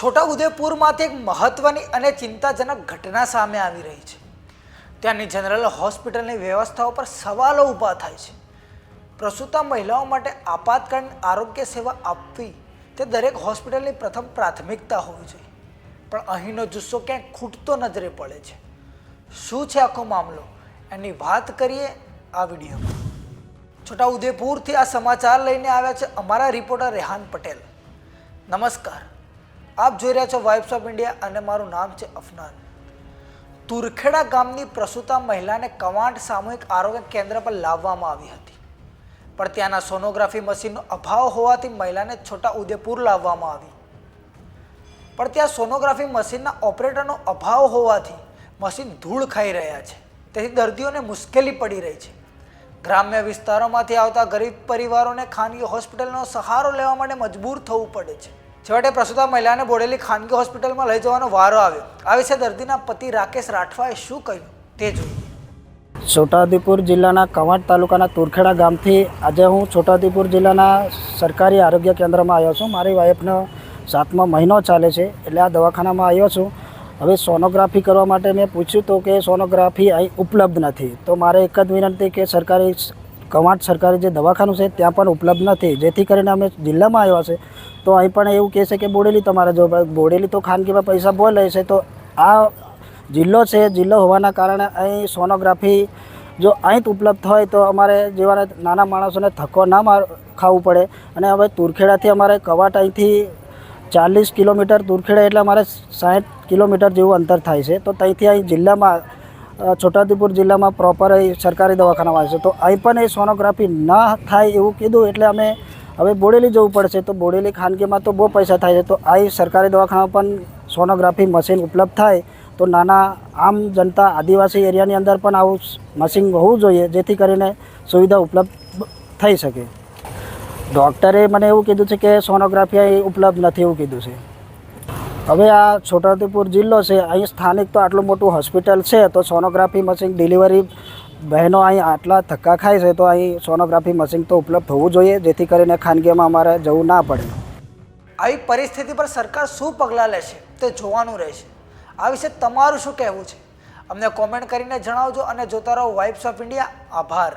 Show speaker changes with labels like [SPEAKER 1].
[SPEAKER 1] છોટાઉદેપુરમાંથી એક મહત્વની અને ચિંતાજનક ઘટના સામે આવી રહી છે. ત્યાંની જનરલ હોસ્પિટલની વ્યવસ્થાઓ પર સવાલો ઊભા થાય છે. પ્રસૂતા મહિલાઓ માટે આપાતકાલીન આરોગ્ય સેવા આપવી તે દરેક હોસ્પિટલની પ્રથમ પ્રાથમિકતા હોવી જોઈએ. પણ અહીંનો જુસ્સો ક્યાંક ખૂટતો નજરે પડે છે. શું છે આખો મામલો? એની વાત કરીએ આ વિડીયોમાં. છોટાઉદેપુરથી આ સમાચાર લઈને આવ્યા છે અમારા રિપોર્ટર રેહાન પટેલ. નમસ્કાર. આપ જોઈ રહ્યા છો વાઇબ્સ ઓફ ઇન્ડિયા અને મારું નામ છે અફનાન. તુરખેડા ગામની પ્રસૂતા મહિલાને કવાંટ સામૂહિક આરોગ્ય કેન્દ્ર પર લાવવામાં આવી હતી. પણ ત્યાંના સોનોગ્રાફી મશીનનો અભાવ હોવાથી મહિલાને છોટા ઉદેપુર લાવવામાં આવી. પણ ત્યાં સોનોગ્રાફી મશીનના ઓપરેટરનો અભાવ હોવાથી મશીન ધૂળ ખાઈ રહ્યા છે. તેથી દર્દીઓને મુશ્કેલી પડી રહી છે. ગ્રામ્ય વિસ્તારોમાંથી આવતા ગરીબ પરિવારોને ખાનગી હોસ્પિટલનો સહારો લેવા માટે મજબૂર થવું પડે છે. છેવટે પ્રસૂતા મહિલાને બોડેલી ખાનગી હોસ્પિટલમાં લઈ જવાનો વારો આવ્યો. આ વિશે દર્દીના પતિ રાકેશ રાઠવાએ શું કહ્યું તે જોઈએ.
[SPEAKER 2] છોટાઉદેપુર જિલ્લાના કવાંટ તાલુકાના તુરખેડા ગામથી આજે હું છોટાઉદેપુર જિલ્લાના સરકારી આરોગ્ય કેન્દ્રમાં આવ્યો છું. મારી વાઈફનો સાતમો મહિનો ચાલે છે એટલે આ દવાખાનામાં આવ્યો છું. હવે સોનોગ્રાફી કરવા માટે મેં પૂછ્યું તો કે સોનોગ્રાફી અહીં ઉપલબ્ધ નથી. તો મારે એક જ વિનંતી કે સરકારી કવાંટ સરકારી જે દવાખાનું છે ત્યાં પણ ઉપલબ્ધ નથી. જેથી કરીને અમે જિલ્લામાં આવ્યા છે. તો અહીં પણ એવું કહેશે કે બોડેલી તમારે જો બોડેલી તો ખાનગીમાં પૈસા બહુ લે છે, તો આ જિલ્લો છે, જિલ્લો હોવાના કારણે અહીં સોનોગ્રાફી જો અહીં ઉપલબ્ધ હોય તો અમારે જેવા નાના માણસોને થકો ના માર, ખાવું પડે. અને હવે તુરખેડાથી અમારે કવાટ અહીંથી ચાલીસ કિલોમીટર તુરખેડા એટલે અમારે સાઠ કિલોમીટર જેવું અંતર થાય છે. તો ત્યાંથી અહીં જિલ્લામાં છોટાદીપુર જિલ્લામાં પ્રોપર સરકારી દવાખાનામાં આવે છે. તો અહીં પણ એ સોનોગ્રાફી ન થાય એવું કીધું એટલે અમે હવે બોડેલી જવું પડશે તો બોડેલી ખાનગીમાં તો બહુ પૈસા થાય છે. તો આ સરકારી દવાખાના પણ સોનોગ્રાફી મશીન ઉપલબ્ધ થાય તો નાના આમ જનતા આદિવાસી એરિયાની અંદર પણ આવું મશીન હોવું જોઈએ જેથી કરીને સુવિધા ઉપલબ્ધ થઈ શકે. ડૉક્ટરે મને એવું કીધું છે કે સોનોગ્રાફી ઉપલબ્ધ નથી એવું કીધું છે. હવે આ છોટાઉદેપુર જિલ્લો છે, અહીં સ્થાનિક તો આટલું મોટું હોસ્પિટલ છે તો સોનોગ્રાફી મશીન ડિલિવરી બહેનો અહીં આટલા ધક્કા ખાય છે તો અહીં સોનોગ્રાફી મશીન તો ઉપલબ્ધ હોવું જોઈએ, જેથી કરીને ખાનગીમાં અમારે જવું ના પડે.
[SPEAKER 1] આવી પરિસ્થિતિ પર સરકાર શું પગલાં લેશે તે જોવાનું રહેશે. આ વિશે તમારું શું કહેવું છે? અમને કોમેન્ટ કરીને જણાવજો અને જોતા રહો વાઇબ્સ ઓફ ઇન્ડિયા આભાર.